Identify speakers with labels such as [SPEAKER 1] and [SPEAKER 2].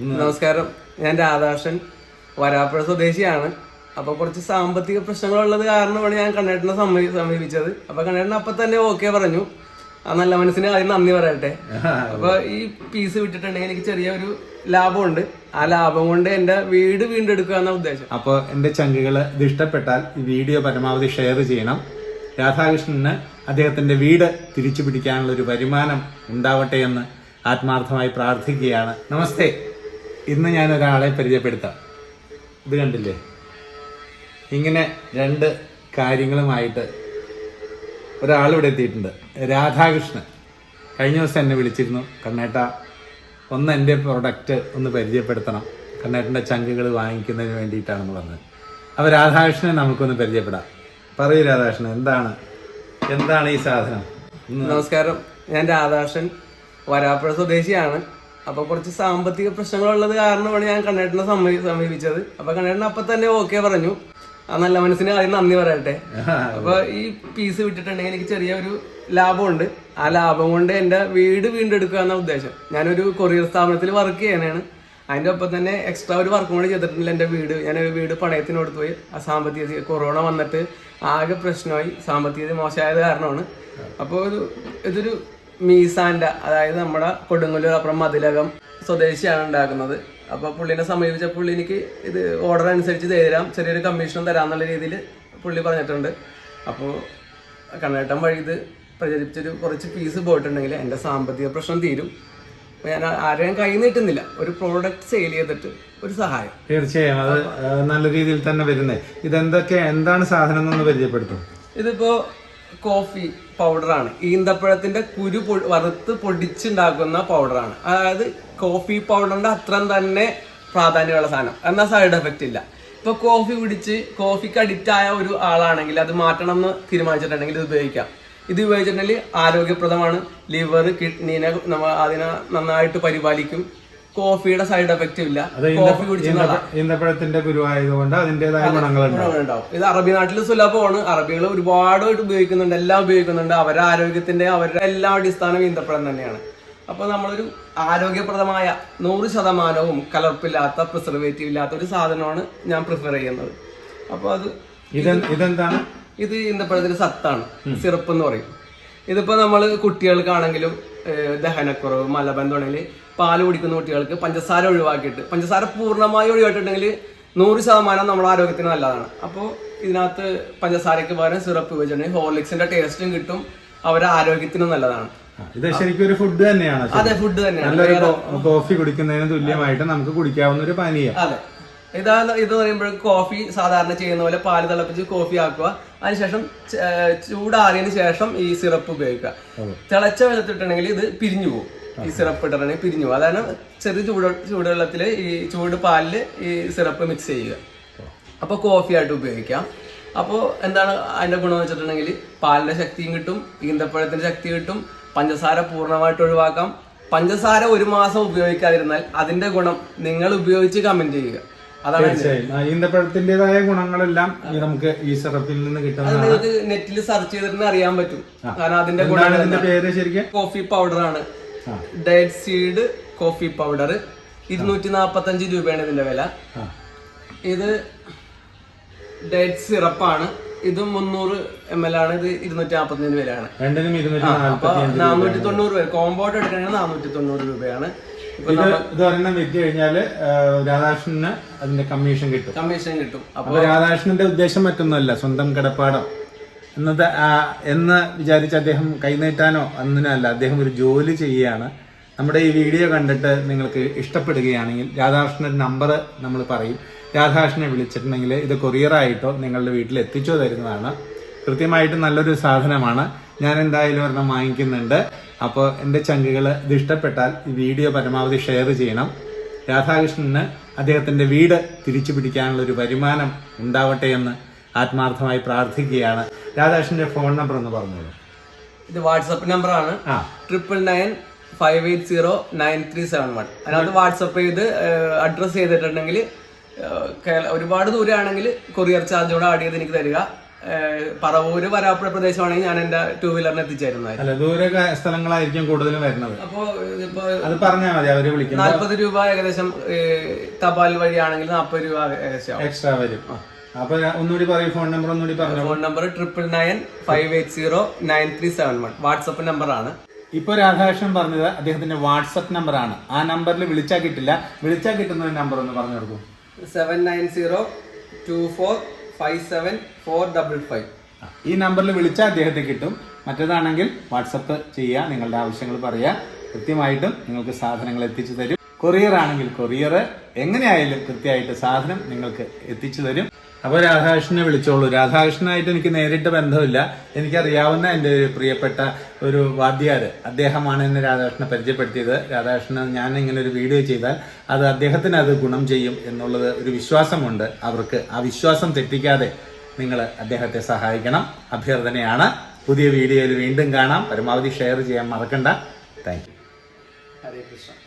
[SPEAKER 1] നമസ്കാരം. ഞാൻ രാധാകൃഷ്ണൻ. വരാപ്പുഴ സ്വദേശിയാണ്. അപ്പൊ കുറച്ച് സാമ്പത്തിക പ്രശ്നങ്ങളുള്ളത് കാരണമാണ് ഞാൻ കണ്ണേട്ടനെ സമീ- സമീപിച്ചത്. അപ്പൊ കണ്ണേട്ടൻ അപ്പൊ തന്നെ ഓക്കെ പറഞ്ഞു. ആ നല്ല മനസ്സിന് ആദ്യം നന്ദി പറയട്ടെ. അപ്പൊ ഈ പീസ് വിട്ടിട്ടുണ്ടെങ്കിൽ എനിക്ക് ചെറിയൊരു ലാഭമുണ്ട്. ആ ലാഭം കൊണ്ട് എന്റെ വീട് വീണ്ടെടുക്കുക എന്ന ഉദ്ദേശം.
[SPEAKER 2] അപ്പോൾ എന്റെ ചങ്കുകൾ ഇത് ഇഷ്ടപ്പെട്ടാൽ ഈ വീഡിയോ പരമാവധി ഷെയർ ചെയ്യണം. രാധാകൃഷ്ണന് അദ്ദേഹത്തിന്റെ വീട് തിരിച്ചു പിടിക്കാനുള്ള ഒരു വരുമാനം ഉണ്ടാവട്ടെ എന്ന് ആത്മാർത്ഥമായി പ്രാർത്ഥിക്കുകയാണ്. നമസ്തേ. ഇന്ന് ഞാൻ ഒരാളെ പരിചയപ്പെടുത്താം. ഇത് കണ്ടില്ലേ? ഇങ്ങനെ രണ്ട് കാര്യങ്ങളുമായിട്ട് ഒരാൾ ഇവിടെ എത്തിയിട്ടുണ്ട്. രാധാകൃഷ്ണൻ. കഴിഞ്ഞ ദിവസം എന്നെ വിളിച്ചിരുന്നു. കണ്ണേട്ട ഒന്ന് എന്റെ പ്രൊഡക്റ്റ് ഒന്ന് പരിചയപ്പെടുത്തണം. കണ്ണേട്ടന്റെ ചങ്കുകൾ വാങ്ങിക്കുന്നതിന് വേണ്ടിയിട്ടാണെന്ന് പറഞ്ഞത് അപ്പോൾ രാധാകൃഷ്ണനെ നമുക്കൊന്ന് പരിചയപ്പെടാം. പറയൂ രാധാകൃഷ്ണൻ എന്താണ്? എന്താണ് ഈ സാധനം?
[SPEAKER 1] നമസ്കാരം. ഞാൻ രാധാകൃഷ്ണൻ വരാപ്പുഴ സ്വദേശിയാണ്. അപ്പൊ കുറച്ച് സാമ്പത്തിക പ്രശ്നങ്ങളുള്ളത് കാരണമാണ് ഞാൻ കണ്ണേട്ടനെ സമീ- സമീപിച്ചത്. അപ്പൊ കണ്ണേട്ടൻ അപ്പൊ തന്നെ ഓക്കെ പറഞ്ഞു. ആ നല്ല മനസ്സിന് ആദ്യം നന്ദി പറയട്ടെ. അപ്പൊ ഈ പീസ് വിട്ടിട്ടുണ്ടെങ്കിൽ എനിക്ക് ചെറിയൊരു ഉണ്ട് ആ ലാഭം കൊണ്ട് എന്റെ വീട് വീണ്ടെടുക്കുക എന്ന ഉദ്ദേശം. ഞാനൊരു കൊറിയർ സ്ഥാപനത്തിൽ വർക്ക് ചെയ്യാനാണ്. അതിന്റെ ഒപ്പം തന്നെ എക്സ്ട്രാ ഒരു വർക്കും കൂടി ചെയ്തിട്ടുണ്ട് എന്റെ വീട്. ഞാൻ ഒരു വീട് പണയത്തിന് കൊടുത്തുപോയി ആ സാമ്പത്തിക കൊറോണ വന്നിട്ട് ആകെ പ്രശ്നമായി. സാമ്പത്തിക മോശമായത് കാരണമാണ്. അപ്പോൾ ഒരു ഇതൊരു മീസാന്റെ അതായത് നമ്മുടെ കൊടുങ്ങല്ലൂർ അപ്പുറം മതിലകം സ്വദേശിയാണ് ഉണ്ടാക്കുന്നത്. അപ്പോൾ പുള്ളിനെ സമീപിച്ച പുള്ളി എനിക്ക് ഇത് ഓർഡർ അനുസരിച്ച് തരാം ചെറിയൊരു കമ്മീഷൻ തരാമെന്നുള്ള രീതിയിൽ പുള്ളി പറഞ്ഞിട്ടുണ്ട്. അപ്പോൾ കണ്ണേട്ടം വഴി ഇത് പ്രചരിപ്പിച്ചൊരു കുറച്ച് പീസ് പോയിട്ടുണ്ടെങ്കിൽ എന്റെ സാമ്പത്തിക പ്രശ്നം തീരും. ഞാൻ ആരെയും കൈ നീട്ടുന്നില്ല. ഒരു പ്രോഡക്റ്റ് സെയിൽ ചെയ്തിട്ട് ഒരു സഹായം.
[SPEAKER 2] തീർച്ചയായും. അത് നല്ല രീതിയിൽ തന്നെ വരുന്നത് ഇതെന്തൊക്കെ എന്താണ് സാധനം എന്നൊന്ന് പരിചയപ്പെടുത്തും.
[SPEAKER 1] ഇതിപ്പോ കോഫി പൗഡറാണ്. ഈന്തപ്പഴത്തിന്റെ കുരു വറുത്ത് പൊടിച്ചുണ്ടാക്കുന്ന പൗഡറാണ്. അതായത് കോഫി പൗഡറിന്റെ അത്രയും തന്നെ പ്രാധാന്യമുള്ള സാധനം. എന്നാൽ സൈഡ് എഫക്റ്റ് ഇല്ല. ഇപ്പൊ കോഫി കുടിച്ച് കോഫിക്ക് അഡിക്റ്റ് ആയ ഒരു ആളാണെങ്കിൽ അത് മാറ്റണം എന്ന് തീരുമാനിച്ചിട്ടുണ്ടെങ്കിൽ ഇത് ഉപയോഗിക്കാം. ഇത് ഉപയോഗിച്ചിട്ടുണ്ടെങ്കിൽ ആരോഗ്യപ്രദമാണ്. ലിവർ കിഡ്നീനെ നമ്മൾ അതിനെ നന്നായിട്ട് പരിപാലിക്കും. കോഫിയുടെ സൈഡ് എഫക്റ്റ് ഇല്ല. കോഫി
[SPEAKER 2] ഈന്തപ്പഴത്തിന്റെ ഗുരുവായതുകൊണ്ട് അതിന്റേതായ
[SPEAKER 1] ഗുണങ്ങളുണ്ടാവും. ഇത് അറബി നാട്ടിൽ സുലഭമാണ്. അറബികൾ ഒരുപാട് ഉപയോഗിക്കുന്നുണ്ട് എല്ലാം ഉപയോഗിക്കുന്നുണ്ട്. അവരുടെ ആരോഗ്യത്തിന്റെ അവരുടെ എല്ലാ അടിസ്ഥാനം ഈന്തപ്പഴം തന്നെയാണ്. അപ്പോൾ നമ്മളൊരു ആരോഗ്യപ്രദമായ നൂറ് ശതമാനവും കലർപ്പില്ലാത്ത പ്രിസർവേറ്റീവ് ഇല്ലാത്ത ഒരു സാധനമാണ് ഞാൻ പ്രിഫർ ചെയ്യുന്നത്. അപ്പോൾ അത്
[SPEAKER 2] ഇത് ഇതെന്താണ്?
[SPEAKER 1] ഇത് ഈന്തപ്പഴത്തിന്റെ സത്താണ്. സിറപ്പ് എന്ന് പറയും. ഇതിപ്പോ നമ്മൾ കുട്ടികൾക്കാണെങ്കിലും ദഹനക്കുറവ് മലബന്ധമാണെങ്കിൽ പാൽ കുടിക്കുന്ന കുട്ടികൾക്ക് പഞ്ചസാര ഒഴിവാക്കിയിട്ട് പഞ്ചസാര പൂർണമായി ഒഴിവാക്കിയിട്ടുണ്ടെങ്കിൽ നൂറ് ശതമാനം നമ്മുടെ ആരോഗ്യത്തിന് നല്ലതാണ്. അപ്പോൾ ഇതിനകത്ത് പഞ്ചസാരയ്ക്ക് പകരം സിറപ്പ് വെച്ചിട്ടുണ്ട് ഹോർലിക്സിന്റെ ടേസ്റ്റും കിട്ടും അവരുടെ ആരോഗ്യത്തിനും നല്ലതാണ്.
[SPEAKER 2] ഇത് ശരിക്കും ഒരു ഫുഡ് തന്നെയാണ്.
[SPEAKER 1] അതെ ഫുഡ് തന്നെയാണ്.
[SPEAKER 2] നല്ലൊരു കോഫി കുടിക്കുന്നതിന് തുല്യമായിട്ട് നമുക്ക് കുടിക്കാവുന്ന ഒരു പാനീയം.
[SPEAKER 1] അതെ. ഇതാ ഇത് പറയുമ്പോൾ കോഫി സാധാരണ ചെയ്യുന്ന പോലെ പാൽ തിളപ്പിച്ച് കോഫി ആക്കുക. അതിനുശേഷം ചൂടാറിയതിന് ശേഷം ഈ സിറപ്പ് ഉപയോഗിക്കുക. തിളച്ച വെള്ളത്തിട്ടുണ്ടെങ്കിൽ ഇത് പിരിഞ്ഞു പോകും. ഈ സിറപ്പ് ഇട്ടിട്ടുണ്ടെങ്കിൽ പിരിഞ്ഞു പോകും. അതാണ് ചെറിയ ചൂട് ചൂടുവെള്ളത്തിൽ ഈ ചൂട് പാലിൽ ഈ സിറപ്പ് മിക്സ് ചെയ്യുക. അപ്പോൾ കോഫി ആയിട്ട് ഉപയോഗിക്കാം. അപ്പോൾ എന്താണ് അതിന്റെ ഗുണം വെച്ചിട്ടുണ്ടെങ്കിൽ പാലിന്റെ ശക്തിയും കിട്ടും ഈന്തപ്പഴത്തിന്റെ ശക്തി കിട്ടും പഞ്ചസാര പൂർണമായിട്ട് ഒഴിവാക്കാം. പഞ്ചസാര ഒരു മാസം ഉപയോഗിക്കാതിരുന്നാൽ അതിന്റെ ഗുണം നിങ്ങൾ ഉപയോഗിച്ച് കമന്റ് ചെയ്യുക. അതാണ്
[SPEAKER 2] തീർച്ചയായും. ഈന്തപ്പഴത്തിന്റേതായ ഗുണങ്ങളെല്ലാം ഈ നമുക്ക് ഈ സിറപ്പിൽ നിന്ന്
[SPEAKER 1] അത് നിങ്ങൾക്ക് നെറ്റിൽ സെർച്ച് ചെയ്തിട്ട് അറിയാൻ പറ്റും. കാരണം അതിന്റെ
[SPEAKER 2] എന്താണ് ഇതിന്റെ പേര് ശരിക്കും?
[SPEAKER 1] കോഫി പൗഡർ ആണ്.
[SPEAKER 2] ആ.
[SPEAKER 1] Diet seed coffee powder. ഇരുന്നൂറ്റി നാപ്പത്തഞ്ച് രൂപയാണ് ഇതിന്റെ വില.
[SPEAKER 2] ആ.
[SPEAKER 1] ഇത് ഡേറ്റ് സിറപ്പാണ്. ഇത് മുന്നൂറ് എം എൽ ആണ്. ഇത് ഇരുന്നൂറ്റി നാപ്പത്തഞ്ച് വിലയാണ്.
[SPEAKER 2] രണ്ടിനും ഇരുന്നൂറ്റി
[SPEAKER 1] അപ്പൊ
[SPEAKER 2] നാല്പത്തി അഞ്ച്
[SPEAKER 1] നാനൂറ്റി തൊണ്ണൂറ് രൂപ. കോമ്പോട്ട് എടുക്കണമെങ്കിൽ നാനൂറ്റി തൊണ്ണൂറ് രൂപയാണ്.
[SPEAKER 2] ഇത് ഒരെണ്ണം വിറ്റ് കഴിഞ്ഞാൽ രാധാകൃഷ്ണന് അതിന്റെ കമ്മീഷൻ കിട്ടും.
[SPEAKER 1] കമ്മീഷൻ കിട്ടും. അപ്പൊ
[SPEAKER 2] രാധാകൃഷ്ണന്റെ ഉദ്ദേശം മറ്റൊന്നുമല്ല സ്വന്തം കിടപ്പാടം. എന്നത് എന്ന് വിചാരിച്ച് അദ്ദേഹം കൈനീട്ടാനോ അന്നിനല്ല അദ്ദേഹം ഒരു ജോലി ചെയ്യുകയാണ്. നമ്മുടെ ഈ വീഡിയോ കണ്ടിട്ട് നിങ്ങൾക്ക് ഇഷ്ടപ്പെടുകയാണെങ്കിൽ രാധാകൃഷ്ണന്റെ നമ്പർ നമ്മൾ പറയും. രാധാകൃഷ്ണനെ വിളിച്ചിട്ടുണ്ടെങ്കിൽ ഇത് കൊറിയറായിട്ടോ നിങ്ങളുടെ വീട്ടിൽ എത്തിച്ചോ തരുന്നതാണ്. കൃത്യമായിട്ട് നല്ലൊരു സാധനമാണ്. ഞാൻ എന്തായാലും ഒരെണ്ണം വാങ്ങിക്കുന്നുണ്ട്. അപ്പോൾ എന്റെ ചങ്കുകൾ ഇത് ഇഷ്ടപ്പെട്ടാൽ ഈ വീഡിയോ പരമാവധി ഷെയർ ചെയ്യണം. രാധാകൃഷ്ണന് അദ്ദേഹത്തിന്റെ വീട് തിരിച്ചു പിടിക്കാനുള്ള ഒരു വരുമാനം ഉണ്ടാവട്ടെ എന്ന് ആത്മാർത്ഥമായി പ്രാർത്ഥിക്കുകയാണ്. രാധാകൃഷ്ണന്റെ ഫോൺ നമ്പർ ഒന്ന് പറഞ്ഞോളൂ
[SPEAKER 1] ഇത് വാട്സപ്പ് നമ്പർ ആണ്.
[SPEAKER 2] ആ.
[SPEAKER 1] Triple nine five eight zero nine three seven one അതിനകത്ത് വാട്സപ്പ് ചെയ്ത് അഡ്രസ്സ് ചെയ്തിട്ടുണ്ടെങ്കിൽ ഒരുപാട് ദൂരമാണെങ്കിൽ കൊറിയർ ചാർജോടെ ആഡ് ചെയ്ത് എനിക്ക് തരിക. പറവൂര് വരാപ്പുഴ പ്രദേശമാണെങ്കിൽ ഞാൻ എന്റെ ടൂ വീലറിന് എത്തിച്ചേരുന്നതായിരുന്നു
[SPEAKER 2] അല്ല ദൂര സ്ഥലങ്ങളായിരിക്കും കൂടുതലും വരുന്നത്.
[SPEAKER 1] അപ്പോ ഇപ്പൊ
[SPEAKER 2] അത് പറഞ്ഞാൽ മതി അവർ
[SPEAKER 1] നാല്പത് രൂപ ഏകദേശം തപാൽ വഴിയാണെങ്കിൽ നാൽപ്പത് രൂപ ഏകദേശം
[SPEAKER 2] എക്സ്ട്രാ വരും. അപ്പൊ ഒന്നുകൂടി പറയും ഫോൺ നമ്പർ ഒന്നുകൂടി പറഞ്ഞു
[SPEAKER 1] phone number triple nine five eight zero nine three seven one WhatsApp നമ്പറാണ്.
[SPEAKER 2] ഇപ്പൊ രാധാകൃഷ്ണൻ പറഞ്ഞത് അദ്ദേഹത്തിന്റെ വാട്സപ്പ് നമ്പറാണ്. ആ നമ്പറിൽ വിളിച്ചാൽ കിട്ടില്ല. വിളിച്ചാൽ കിട്ടുന്ന നമ്പർ ഒന്ന് പറഞ്ഞു കൊടുക്കും.
[SPEAKER 1] Seven nine zero two four five seven four double five
[SPEAKER 2] ഈ നമ്പറിൽ വിളിച്ചാൽ അദ്ദേഹത്തെ കിട്ടും. മറ്റേതാണെങ്കിൽ വാട്സപ്പ് ചെയ്യുക നിങ്ങളുടെ ആവശ്യങ്ങൾ പറയുക കൃത്യമായിട്ടും നിങ്ങൾക്ക് സാധനങ്ങൾ എത്തിച്ചു തരും. കൊറിയർ ആണെങ്കിൽ കൊറിയർ എങ്ങനെയായാലും കൃത്യമായിട്ട് സാധനം നിങ്ങൾക്ക് എത്തിച്ചു തരും. അപ്പോൾ രാധാകൃഷ്ണനെ വിളിച്ചോളൂ. രാധാകൃഷ്ണനായിട്ട് എനിക്ക് നേരിട്ട് ബന്ധമില്ല. എനിക്കറിയാവുന്ന എന്റെ പ്രിയപ്പെട്ട ഒരു വാദ്യാര് അദ്ദേഹമാണ് എന്നെ രാധാകൃഷ്ണനെ പരിചയപ്പെടുത്തിയത്. രാധാകൃഷ്ണൻ ഞാൻ ഇങ്ങനെ ഒരു വീഡിയോ ചെയ്താൽ അത് അദ്ദേഹത്തിന് അത് ഗുണം ചെയ്യും എന്നുള്ളത് ഒരു വിശ്വാസമുണ്ട്. അവർക്ക് ആ വിശ്വാസം തെറ്റിക്കാതെ നിങ്ങൾ അദ്ദേഹത്തെ സഹായിക്കണം. അഭ്യർത്ഥനയാണ്. പുതിയ വീഡിയോയിൽ വീണ്ടും കാണാം. പരമാവധി ഷെയർ ചെയ്യാൻ മറക്കണ്ട. Thank you.
[SPEAKER 1] ഹരേ കൃഷ്ണ.